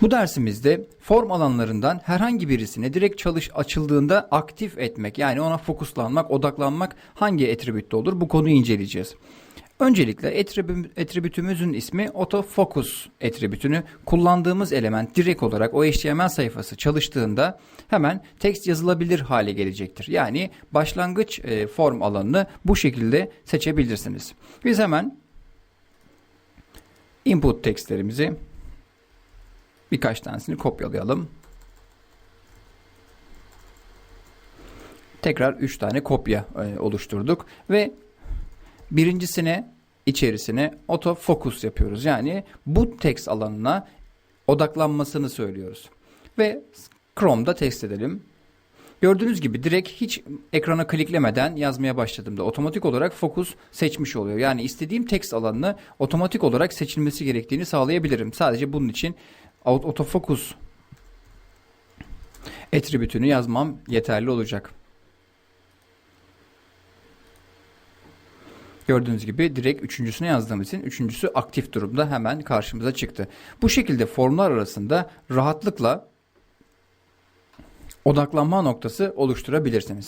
Bu dersimizde form alanlarından herhangi birisine direkt çalış açıldığında aktif etmek yani ona fokuslanmak, odaklanmak hangi attribütte olur bu konuyu inceleyeceğiz. Öncelikle attribü- attribütümüzün ismi autofocus attribütünü kullandığımız element direkt olarak o HTML sayfası çalıştığında hemen text yazılabilir hale gelecektir. Yani başlangıç e, form alanını bu şekilde seçebilirsiniz. Biz hemen input textlerimizi birkaç tanesini kopyalayalım. Tekrar 3 tane kopya e, oluşturduk ve birincisine içerisine autofocus yapıyoruz. Yani bu text alanına odaklanmasını söylüyoruz. Ve Chrome'da test edelim. Gördüğünüz gibi direkt hiç ekrana kliklemeden yazmaya başladığımda otomatik olarak fokus seçmiş oluyor. Yani istediğim text alanını otomatik olarak seçilmesi gerektiğini sağlayabilirim. Sadece bunun için autofocus attribütünü yazmam yeterli olacak. Gördüğünüz gibi direkt üçüncüsüne yazdığım için üçüncüsü aktif durumda hemen karşımıza çıktı. Bu şekilde formlar arasında rahatlıkla odaklanma noktası oluşturabilirsiniz.